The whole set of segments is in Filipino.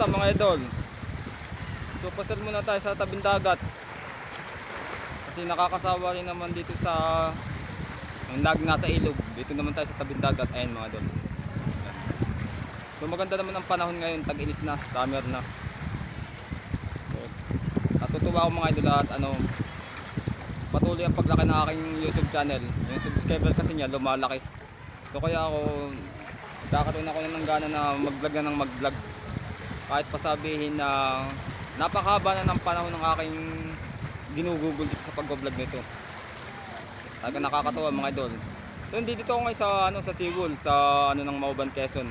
pista mga idol. So pasal muna tayo sa tabing dagat. Kasi nakakasawa rin naman dito sa ang lag nasa ilog. Dito naman tayo sa tabing dagat. Ayan mga idol. So maganda naman ang panahon ngayon, tag-init na, summer na. So, natutuwa ako mga idol at ano, patuloy ang paglaki ng aking YouTube channel. Yung subscriber kasi niya lumalaki. So kaya ako Kakaroon ako ng gana na mag-vlog na ng mag-vlog. Kahit pasabihin na napakahaba na ng panahon ng aking ginugugol dito sa pag-vlog nito. Talaga nakakatawa mga idol. So hindi dito ako ngayon sa ano sa Seawall, sa ano ng Mauban Quezon.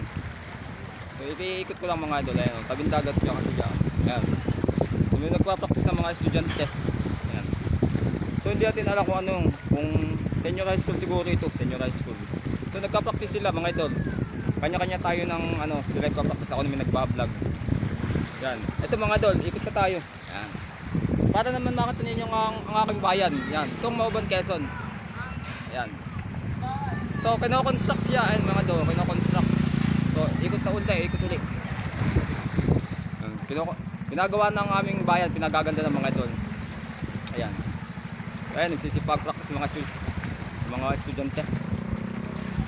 So iikot ko lang mga idol, ayun, tabing dagat siya kasi diyan. Ayan. So, may nagpa-practice ng mga estudyante. Ayan. So hindi natin alam kung anong kung senior high school siguro ito, senior high school. So nagka-practice sila mga idol. Kanya-kanya tayo ng ano, sila nagpa-practice ako namin nagba-vlog. Yan. Ito mga idol, ikot ka tayo. Yan. Para naman makita ninyo ang, ang aking bayan. Yan. Itong Mauban Quezon. Yan. So, kino-construct siya. Ayan mga idol, kino-construct. So, ikot na unti, ikot ulit. Ginagawa ng aming bayan, pinagaganda ng mga idol. Ayan. Ayan, nagsisipag practice mga mga estudyante.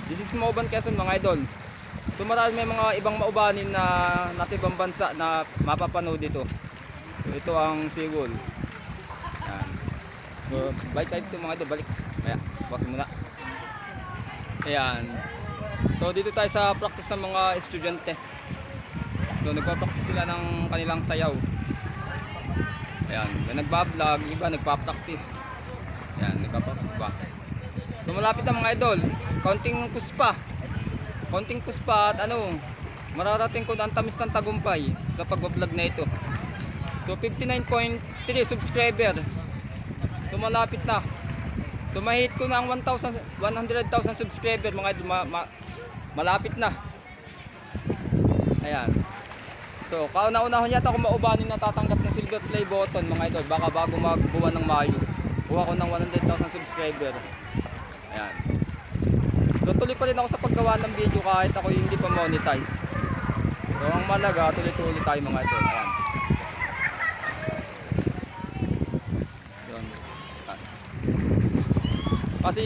This is Mauban Quezon mga idol. So marami may mga ibang maubanin na nasa ibang bansa na mapapanood dito. So ito ang Seawall. Yan. So balik tayo dito mga idol, balik. Kaya, pause muna. Ayan. So dito tayo sa practice ng mga estudyante. So nagpa-practice sila ng kanilang sayaw. Ayan, may nagba-vlog, iba nagpa-practice. Ayan, nagpa-practice pa. So malapit na mga idol. Konting kuspa. Konting kuspa at ano, mararating ko na ang tamis ng tagumpay sa pag-vlog na ito. So 59.3 subscriber. So malapit na. So mahit ko na ang 1,000 100,000 subscriber mga idol. Ma- ma- malapit na. Ayan. So, kauna-unahon yata ako maubanin na tatanggap ng silver play button mga idol. Baka bago magbuwan ng Mayo. Kuha ko ng 100,000 subscriber. Ayan. So, tuloy pa rin ako sa paggawa ng video kahit ako hindi pa monetize. So, ang malaga, tuloy-tuloy tayo mga idol. Ayan. Yun. Kasi,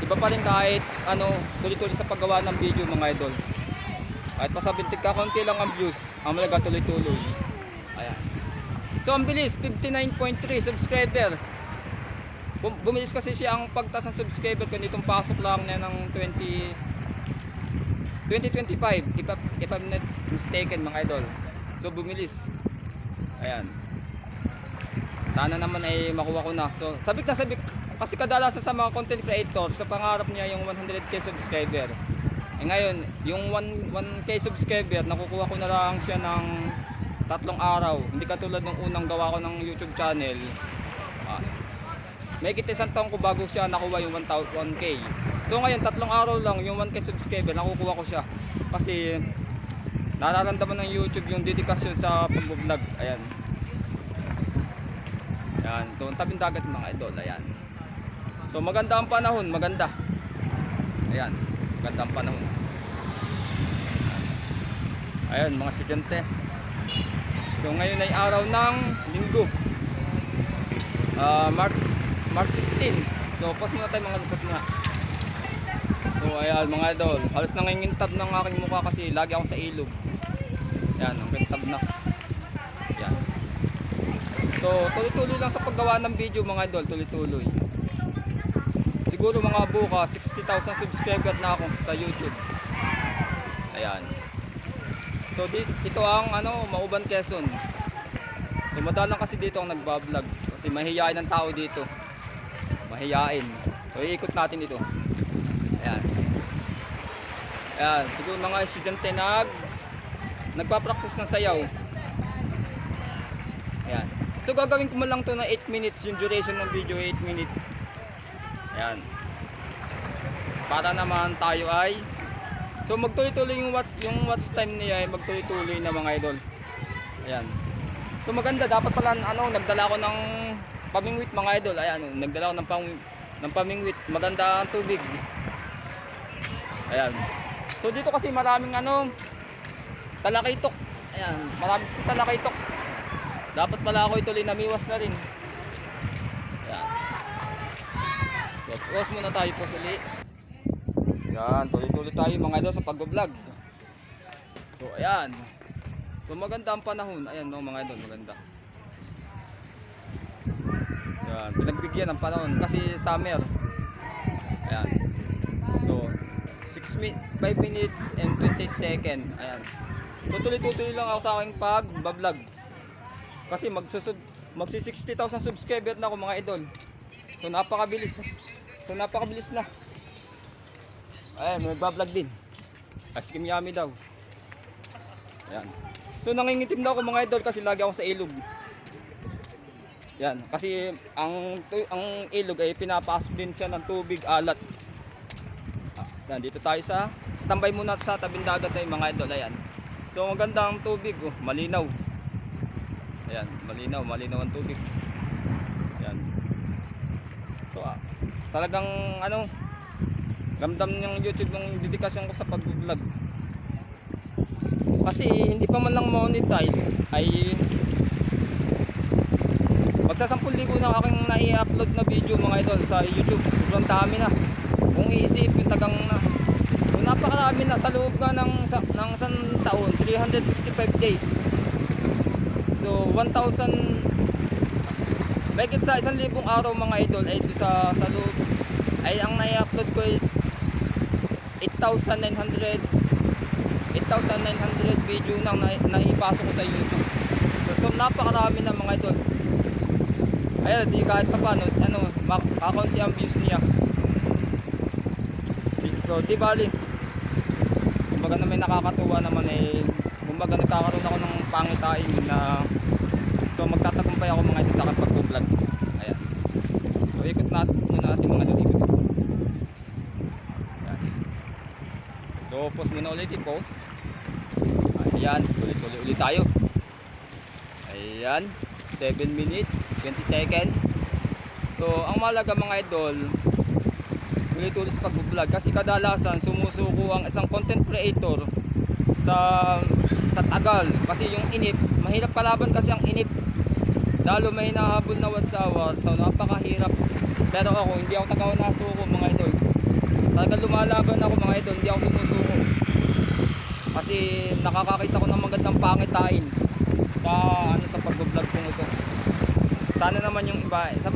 iba pa rin kahit ano, tuloy-tuloy sa paggawa ng video mga idol. Kahit pasabintig ka, konti lang ang views. Ang malaga tuloy-tuloy. Ayan. So, ang bilis, 59.3 subscriber. Bum- bumilis kasi siya ang pagtas ng subscriber ko nitong pasok lang na ng 20 2025 if, if I'm not mistaken mga idol. So bumilis. Ayan. Sana naman ay makuha ko na. So sabik na sabik. Kasi kadalasan sa mga content creator sa pangarap niya yung 100k subscriber. Eh ngayon yung 1, 1k subscriber nakukuha ko na lang siya ng tatlong araw. Hindi katulad ng unang gawa ko ng youtube channel may isang taon ko bago siya nakuha yung 1,000 1K. So ngayon, tatlong araw lang yung 1K subscriber, nakukuha ko siya. Kasi nararamdaman ng YouTube yung dedikasyon sa pag-vlog. Ayan. Ayan. So, tabing dagat mga idol. Ayan. So maganda ang panahon, maganda. Ayan. Maganda ang panahon. Ayan, mga estudyante. So ngayon ay araw ng linggo. Ah, March March 16. So, pause muna tayo mga lupos nga. So, ayan mga idol. Halos nangingintab ng aking mukha kasi lagi ako sa ilog. Ayan, ang kintab na. Ayan. So, tuloy-tuloy lang sa paggawa ng video mga idol. Tuloy-tuloy. Siguro mga bukas, 60,000 subscriber na ako sa YouTube. Ayan. So, di, ito ang ano, Mauban Quezon. So, madalang kasi dito ang nagbablog. Kasi mahihain ang tao dito mahiyain. So iikot natin ito. Ayan. Ayan, siguro mga estudyante nag nagpa-practice ng sayaw. Ayan. So gagawin ko lang to na 8 minutes yung duration ng video 8 minutes. Ayan. Para naman tayo ay So magtuloy-tuloy yung watch yung watch time niya ay magtuloy-tuloy na mga idol. Ayan. So maganda dapat pala ano nagdala ko ng pamingwit mga idol. Ayan, oh, nagdala ko ng pang ng pamingwit. Maganda ang tubig. Ayan. So dito kasi maraming ano talakitok. Ayan, marami po pala kay Tok. Dapat pala ako ituloy namiwas na rin. Ayan. So, pause muna tayo po uli. Ayan, tuloy-tuloy tayo mga idol sa pag-vlog. So, ayan. So, maganda ang panahon. Ayan, no, mga idol, maganda. Ayan, pinagbigyan ng panahon kasi summer. Ayan. So, 6 min 5 minutes and 28 second. Ayan. So, tuloy-tuloy lang ako sa aking pag-vlog. Kasi magsusub magsi 60,000 subscriber na ako mga idol. So, napakabilis. So, napakabilis na. Ayan, may bablog din. Ice cream yummy daw. Ayan. So, nangingitim na ako mga idol kasi lagi ako sa ilog. Yan, kasi ang ang ilog ay pinapasok din siya ng tubig alat. Ah, Yan, dito tayo sa tambay muna sa tabing dagat ay mga idol, ayan. So maganda ang tubig, oh, malinaw. Ayan, malinaw, malinaw ang tubig. Ayan. So ah, talagang ano, ramdam ng YouTube ng dedikasyon ko sa pag-vlog. Kasi hindi pa man lang monetize ay Magsasampul libo na aking nai-upload na video mga idol sa YouTube. Sobrang dami na. Kung iisipin tagang na. So, napakarami na sa loob nga ng, sa, ng isang taon. 365 days. So 1,000 Bakit sa isang libong araw mga idol ay doon sa, sa loob ay ang nai-upload ko is 8,900 8,900 video nang na, naipasok ko sa YouTube. So, so napakarami na mga idol. Ayun, di kahit pa paano, ano, mak- kakaunti ang views niya. So, di bali. Kumbaga na may nakakatuwa naman eh, kumbaga nagkakaroon ako ng pangitain na so magtatagumpay ako mga ito sa aking pag-vlog. Ayan. So, ikot natin muna natin mga ikot. Ayan. So, pause muna ulit, i-pause. Ayan, tuloy-tuloy ulit tayo. Ayan, 7 minutes, 20 seconds. So, ang malaga mga idol, ulit-ulit sa pag-vlog kasi kadalasan sumusuko ang isang content creator sa sa tagal kasi yung inip, mahirap kalaban kasi ang inip. Lalo may nahabol na watsawa, so napakahirap. Pero ako, hindi ako tagaw na suko mga idol. Talagang lumalaban ako mga idol, hindi ako sumusuko. Kasi nakakakita ko ng magandang pangitain sa ano sa pag-vlog kong ito. Sana naman yung iba, sa